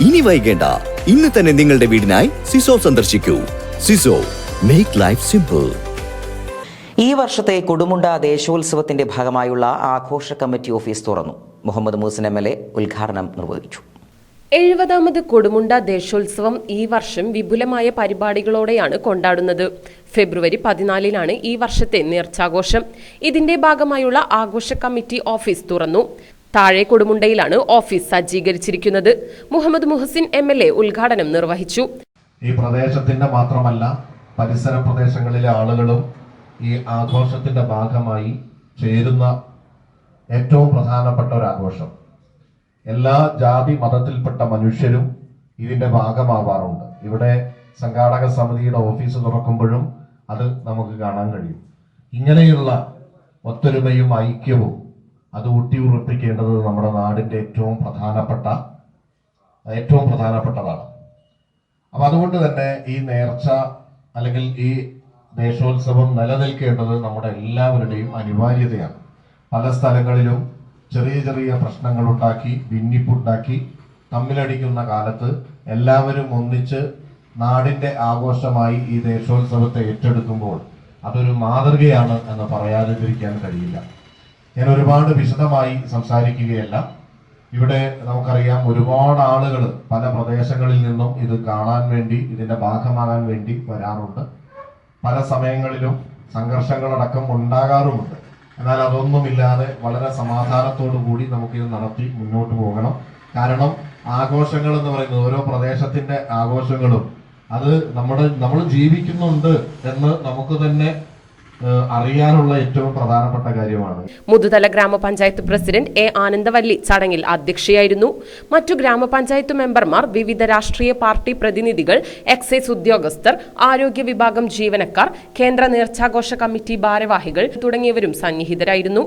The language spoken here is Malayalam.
ഇനി വൈകേണ്ട. ഇന്ന് തന്നെ നിങ്ങളുടെ വീടിനായി സിസോ സന്ദർശിക്കൂ. സിസോ മേക്ക് ലൈഫ് സിമ്പിൾ ഈ വർഷത്തെ കൊടുമുണ്ട ദേശോത്സവത്തിന്റെ ഭാഗമായുള്ള ആഘോഷ കമ്മിറ്റി ഓഫീസ് തുറന്നു. Muhammad Moosin M L A ഉദ്ഘാടനം നിർവഹിച്ചു. എഴുപതാമത് കൊടുമുണ്ട ദേശോത്സവം ഈ വർഷം വിപുലമായ പരിപാടികളോടെയാണ് കൊണ്ടാടുന്നത്. ഫെബ്രുവരി പതിനാലിനാണ് ഈ വർഷത്തെ നേർച്ചാഘോഷം. ഇതിന്റെ ഭാഗമായുള്ള ആഘോഷ കമ്മിറ്റി ഓഫീസ് തുറന്നു. താഴെ കൊടുമുണ്ടയിലാണ് ഓഫീസ് സജ്ജീകരിച്ചിരിക്കുന്നത്. മുഹമ്മദ് മുഹസിൻ എം ഉദ്ഘാടനം നിർവഹിച്ചു. ഈ പ്രദേശത്തിന്റെ മാത്രമല്ല പരിസര പ്രദേശങ്ങളിലെ ആളുകളും ഈ ആഘോഷത്തിന്റെ ഭാഗമായി ചേരുന്ന ഏറ്റവും പ്രധാനപ്പെട്ട ഒരു ആഘോഷം. എല്ലാ ജാതി മതത്തിൽപ്പെട്ട മനുഷ്യരും ഇതിന്റെ ഭാഗമാവാറുണ്ട്. ഇവിടെ സംഘാടക സമിതിയുടെ ഓഫീസ് തുറക്കുമ്പോഴും അത് നമുക്ക് കാണാൻ കഴിയും. ഇങ്ങനെയുള്ള ഒത്തൊരുമയും ഐക്യവും അത് ഊട്ടിയുറപ്പിക്കേണ്ടത് നമ്മുടെ നാടിന്റെ ഏറ്റവും പ്രധാനപ്പെട്ട ഏറ്റവും പ്രധാനപ്പെട്ടതാണ്. അപ്പൊ അതുകൊണ്ട് തന്നെ ഈ നേർച്ച അല്ലെങ്കിൽ ഈ ദേശോത്സവം നിലനിൽക്കേണ്ടത് നമ്മുടെ എല്ലാവരുടെയും അനിവാര്യതയാണ്. പല സ്ഥലങ്ങളിലും ചെറിയ ചെറിയ പ്രശ്നങ്ങൾ ഉണ്ടാക്കി ഭിന്നിപ്പുണ്ടാക്കി തമ്മിലടിക്കുന്ന കാലത്ത് എല്ലാവരും ഒന്നിച്ച് നാടിന്റെ ആഘോഷമായി ഈ ദേശോത്സവത്തെ ഏറ്റെടുക്കുമ്പോൾ അതൊരു മാതൃകയാണ് എന്ന് പറയാതിരിക്കാൻ കഴിയില്ല. ഞാൻ ഒരുപാട് വിശദമായി സംസാരിക്കുകയല്ല. ഇവിടെ നമുക്കറിയാം ഒരുപാട് ആളുകൾ പല പ്രദേശങ്ങളിൽ നിന്നും ഇത് കാണാൻ വേണ്ടി ഇതിന്റെ ഭാഗമാകാൻ വേണ്ടി വരാറുണ്ട്. പല സമയങ്ങളിലും സംഘർഷങ്ങളടക്കം ഉണ്ടാകാറുമുണ്ട്. എന്നാൽ അതൊന്നുമില്ലാതെ വളരെ സമാധാനത്തോടു കൂടി നമുക്കിത് നടത്തി മുന്നോട്ട് പോകണം. കാരണം ആഘോഷങ്ങൾ എന്ന് പറയുന്നത് ഓരോ പ്രദേശത്തിന്റെ ആഘോഷങ്ങളും അത് നമ്മുടെ നമ്മൾ ജീവിക്കുന്നുണ്ട് എന്ന് നമുക്ക് തന്നെ അറിയാനുള്ള ഏറ്റവും പ്രധാനപ്പെട്ട കാര്യമാണ്. മുതുതല ഗ്രാമപഞ്ചായത്ത് പ്രസിഡന്റ് എ ആനന്ദവല്ലി ചടങ്ങിൽ അധ്യക്ഷയായിരുന്നു. മറ്റു ഗ്രാമപഞ്ചായത്ത് മെമ്പർമാർ വിവിധ രാഷ്ട്രീയ പാർട്ടി പ്രതിനിധികൾ എക്സൈസ് ഉദ്യോഗസ്ഥർ ആരോഗ്യ വിഭാഗം ജീവനക്കാർ കേന്ദ്ര നേർച്ചാഘോഷ കമ്മിറ്റി ഭാരവാഹികൾ തുടങ്ങിയവരും സന്നിഹിതരായിരുന്നു.